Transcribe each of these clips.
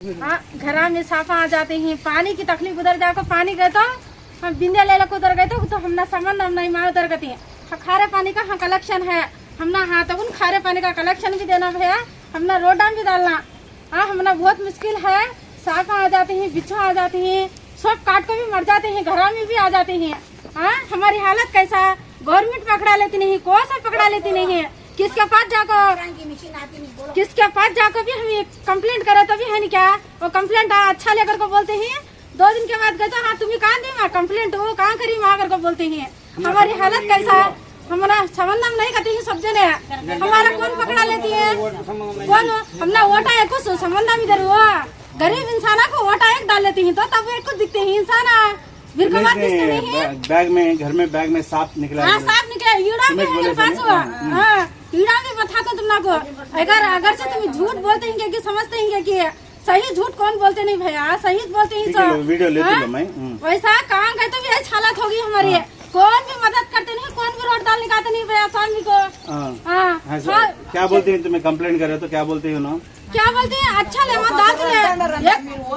हाँ, घरा में साफा आ जाते हैं। पानी की तकलीफ़ उधर जाकर पानी गए तो हम बिंदे ले लको उधर गए तो तो हमना सामान हम नहीं माँ उधर गए हाँ, खारे पानी का हाँ कलेक्शन है। हमना हाँ तो उन खारे पानी का कलेक्शन भी देना भैया। हमना रोडा भी डालना। हाँ हमना बहुत मुश्किल है। साफा आ जाते हैं बिच्छू आ जाते हैं। सब काट को भी मर जाते हैं घरा में भी आ जाते हैं। हाँ हमारी हालत कैसा गवर्नमेंट पकड़ा लेती नहीं कोई सा पकड़ा लेती नहीं है। किसके पास जाकर? किसके पास जाकर भी हम कंप्लेंट करे तभी है नहीं क्या? वो कंप्लेंट अच्छा लेकर को बोलते हैं। दो दिन के बाद गए तो हाँ तुम्हें कहाँ दी कंप्लेंट वो कहाँ करी वहाँ कर को बोलते हैं? हमारी हालत कैसा है? हमारा संबंध नहीं करते हैं सब जने। हमारा कौन पकड़ा लेती है? कौन हमने वोटा एक कुछ संबंध में इधर हुआ। गरीब इंसान को वोटा एक डाल लेती हैं तो तब एक कुछ दिखते हैं इंसान है। बैग में घर में बैग में सांप निकला हाँ। साफ़ निकला भी है मेरे पास हुआ। हाँ। ईड़ा भी बताता तुम लोग को अगर अगर से तुम झूठ बोलते हैं कि समझते हैं कि सही झूठ कौन बोलते नहीं भैया सही बोलते हैं सब वीडियो लेती हाँ? हूँ मैं, हम्म। वैसा कहाँ गए तो भी ऐसी हालत होगी हमारी कौन भी मदद करते नहीं कौन भी रोड डाल निकालते नहीं भैया स्वामी को हाँ हाँ हाँ हाँ, क्या बोलते हैं तुम्हें कंप्लेंट करे तो क्या बोलते हो ना क्या बोलते हैं अच्छा ले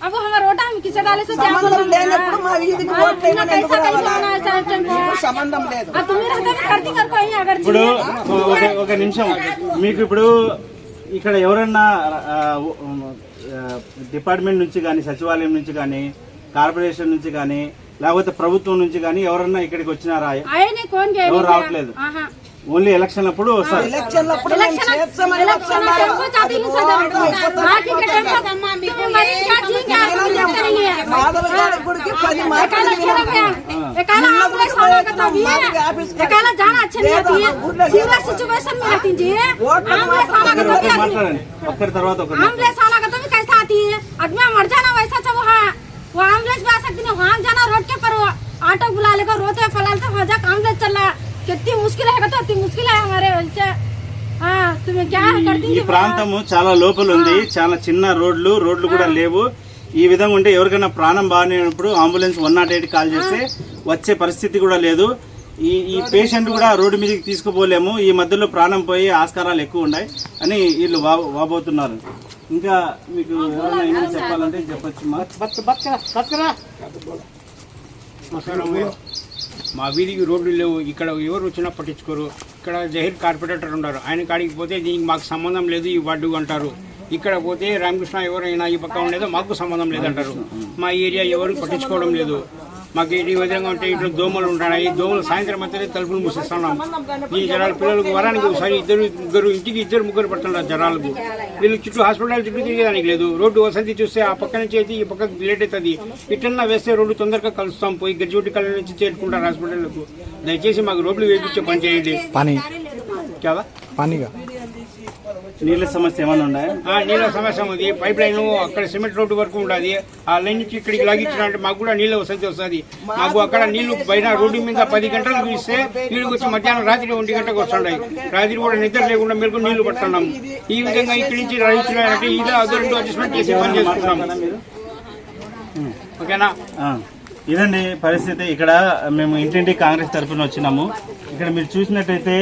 अब वो हमारा वोटा हम किसे डाले से क्या సంబంధం मतलब है? లేనప్పుడు మా వీధికి हाँ, ఓట్లు तुमने వేయమని ఎందుకు कैसा कैसा రావాలా होना है साहब तुमको? సంబంధం లేదు अब तुम्हें रहता है करती कर कोई अगर ఇప్పుడు चाहिए। ఒక ఒక నిమిషం మీకు ఇప్పుడు ఇక్కడ ఎవరన్నా ఆ, ఆ, డిపార్ట్మెంట్ నుంచి కానీ సచివాలయం నుంచి కానీ కార్పొరేషన్ నుంచి కానీ లేకపోతే ప్రభుత్వం నుంచి కానీ ఎవరన్నా ఇక్కడికి వచ్చినారా आए नहीं कौन गए ఎవరు नहीं రావట్లేదు हाँ, हाँ। ఓన్లీ ఎలక్షన్ అప్పుడు వస్తారు ఎలక్షన్లు అప్పుడు మేము इलेक्शन చేస్తామని इलेक्शन टेम्पो जाती है सदर बाकी के टेम्पो तुम्हें मरी क्या जी क्या तुम जब करेंगे మాధవ గారి గుడికి పది एकाला మార్కులు खेला क्या एकाला एम्बुलेंस आने का तभी एकाला जाना अच्छे नहीं आती है सीरियस सिचुएशन में रहती जी एम्बुलेंस आने का तभी आदमी మాట్లాడండి ఒక్కరి తర్వాత ఒకరు एम्बुलेंस आने का तभी कैसा आती है आदमी मर जाना वैसा था वहाँ वो एम्बुलेंस भी आ सकती है वहाँ जाना रोड के पर वो ऑटो बुला लेकर रोते फलाते वहाँ जाकर एम्बुलेंस चल रहा कितनी मुश्किल है तो इतनी मुश्किल है हमारे वैसे हाँ तुम्हें क्या करती ఈ है ప్రాంతము చాలా లోపల ఉంది చాలా చిన్న రోడ్లు రోడ్లు కూడా లేవు ఈ విధంగా ఉంటే ఎవరికైనా ప్రాణం బాగానేటప్పుడు ambulance one nought eight call చేస్తే వచ్చే పరిస్థితి కూడా లేదు ఈ ఈ పేషెంట్ కూడా రోడ్డు మీదకి తీసుకుపోలేము ఈ మధ్యలో ప్రాణం పోయి ఆస్కారాలు ఎక్కువ ఉన్నాయి అని వీళ్ళు వా వాబోతున్నారు ఇంకా మీకు ఎవరైనా ఏమైనా చెప్పాలంటే చెప్పొచ్చు మా వీధికి రోడ్లు లేవు. ఇక్కడ ఎవరు వచ్చినా పట్టించుకోరు. ఇక్కడ జహీర్ కార్పొరేటర్ ఉన్నారు. ఆయన కాడికి పోతే దీనికి మాకు సంబంధం లేదు ఈ వార్డు అంటారు. ఇక్కడ పోతే రామకృష్ణ ఎవరైనా ఈ పక్క ఉండేదో మాకు సంబంధం లేదంటారు. మా ఏరియా ఎవరు పట్టించుకోవడం లేదు. మాకు ఈ విధంగా ఉంటే ఇంట్లో దోమలు ఉంటున్నాయి దోమలు సాయంత్రం అంతా తలుపులు మూసేస్తున్నాం. ఈ జనాలు పిల్లలకు వరానికి ఒకసారి ఇద్దరు ముగ్గురు ఇంటికి ఇద్దరు ముగ్గురు పడుతున్నారు జనాలకు. వీళ్ళు చుట్టూ హాస్పిటల్ చుట్టూ తిరిగేదానికి లేదు. రోడ్డు వసతి చూస్తే ఆ పక్క నుంచి అయితే ఈ పక్కకు లేట్ అవుతుంది. ఇటన్నా వేస్తే రోడ్డు తొందరగా కలుస్తాం. పోయి గజ్జిబుట్టి కళ్ళ నుంచి చేరుకుంటారు హాస్పిటల్కు. దయచేసి మాకు రోడ్లు వేయించే పని చేయండి. పని. పనిగా. నీళ్ళ సమస్య ఏమైనా ఉన్నాయా ఆ, నీళ్ళ సమస్య ఉంది. పైప్ లైన్ అక్కడ సిమెంట్ రోడ్డు వరకు ఉండాలి. ఆ లైన్ నుంచి ఇక్కడికి లాగించినట్టు మాకు కూడా నీళ్ళ వసతి వస్తుంది. మాకు అక్కడ నీళ్ళు పైన రోడ్డు మీద పది గంటలకు ఇస్తే నీళ్ళు వచ్చి మధ్యాహ్నం రాత్రి ఒంటి గంటకు వస్తున్నాయి రాత్రి కూడా నిద్ర లేకుండా మేము నీళ్ళు పడుతున్నాం. ఈ విధంగా ఇక్కడి నుంచి రైతులు ఇలా అదో రెండు అడ్జస్ట్మెంట్ చేసి పని చేసుకుంటాం ఓకేనా? ఇదండి పరిస్థితి. ఇక్కడ మేము ఇంటింటి కాంగ్రెస్ తరఫున వచ్చినాము. ఇక్కడ మీరు చూసినట్టయితే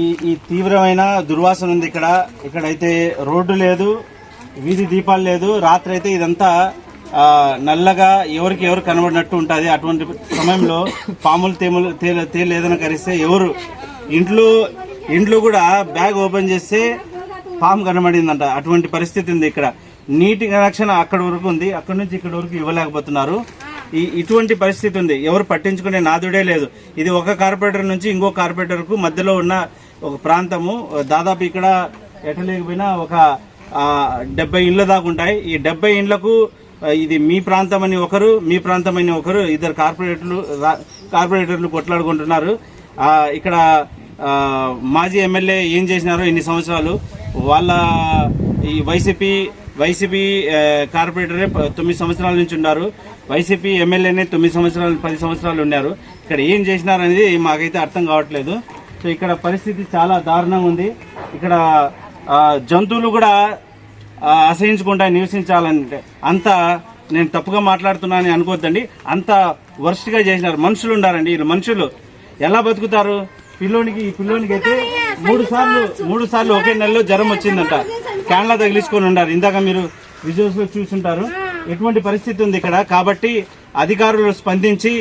ఈ ఈ తీవ్రమైన దుర్వాసన ఉంది ఇక్కడ. ఇక్కడైతే రోడ్డు లేదు వీధి దీపాలు లేదు. రాత్రి అయితే ఇదంతా నల్లగా ఎవరికి ఎవరు కనబడినట్టు ఉంటుంది. అటువంటి సమయంలో పాములు తేములు తేలు తేలు కరిస్తే ఎవరు? ఇంట్లో ఇంట్లో కూడా బ్యాగ్ ఓపెన్ చేస్తే పాము కనబడిందంట. అటువంటి పరిస్థితి ఉంది ఇక్కడ. నీటి కనెక్షన్ అక్కడ వరకు ఉంది. అక్కడ నుంచి ఇక్కడ వరకు ఇవ్వలేకపోతున్నారు. ఈ ఇటువంటి పరిస్థితి ఉంది. ఎవరు పట్టించుకునే నాదుడే లేదు. ఇది ఒక కార్పొరేటర్ నుంచి ఇంకో కార్పొరేటర్కు మధ్యలో ఉన్న ఒక ప్రాంతము. దాదాపు ఇక్కడ ఎటలేకపోయినా ఒక డెబ్బై ఇండ్ల దాకా ఉంటాయి. ఈ డెబ్బై ఇండ్లకు ఇది మీ ప్రాంతం అని ఒకరు మీ ప్రాంతం అని ఒకరు ఇద్దరు కార్పొరేటర్లు కార్పొరేటర్లు కొట్లాడుకుంటున్నారు. ఇక్కడ మాజీ ఎమ్మెల్యే ఏం చేసినారో ఇన్ని సంవత్సరాలు. వాళ్ళ ఈ వైసీపీ వైసీపీ కార్పొరేటరే తొమ్మిది సంవత్సరాల నుంచి ఉన్నారు. వైసీపీ ఎమ్మెల్యేనే తొమ్మిది సంవత్సరాలు పది సంవత్సరాలు ఉన్నారు. ఇక్కడ ఏం చేసినారనేది మాకైతే అర్థం కావట్లేదు. సో ఇక్కడ పరిస్థితి చాలా దారుణంగా ఉంది. ఇక్కడ జంతువులు కూడా అసహించకుండా నివసించాలంటే అంత నేను తప్పుగా మాట్లాడుతున్నానని అనుకోవద్దండి అంత వర్స్ట్గా చేసినారు. మనుషులు ఉండారండి వీళ్ళు. మనుషులు ఎలా బతుకుతారు? పిల్లోనికి ఈ పిల్లోనికి అయితే మూడు సార్లు మూడు సార్లు ఒకే నెలలో జ్వరం వచ్చిందంట. క్యాన్లా తగిలించుకొని ఉండారు ఇందాక మీరు విజువల్స్లో చూసుంటారు. ఎటువంటి పరిస్థితి ఉంది ఇక్కడ? కాబట్టి అధికారులు స్పందించి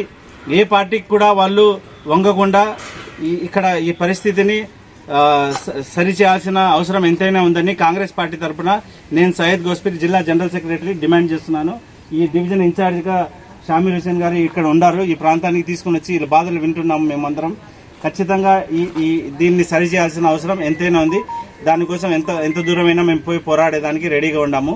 ఏ పార్టీకి కూడా వాళ్ళు వంగకుండా ఇక్కడ ఈ పరిస్థితిని సరిచేయాల్సిన అవసరం ఎంతైనా ఉందని కాంగ్రెస్ పార్టీ తరఫున నేను సయ్యద్ గోస్పీర్ జిల్లా జనరల్ సెక్రటరీ డిమాండ్ చేస్తున్నాను. ఈ డివిజన్ ఇన్ఛార్జిగా షామీర్ హుసేన్ గారు ఇక్కడ ఉండారు ఈ ప్రాంతానికి తీసుకుని వచ్చి వీళ్ళ బాధలు వింటున్నాము మేమందరం. ఖచ్చితంగా ఈ ఈ దీన్ని సరిచేయాల్సిన అవసరం ఎంతైనా ఉంది. దానికోసం ఎంత ఎంత దూరమైనా మేము పోయి పోరాడేదానికి రెడీగా ఉన్నాము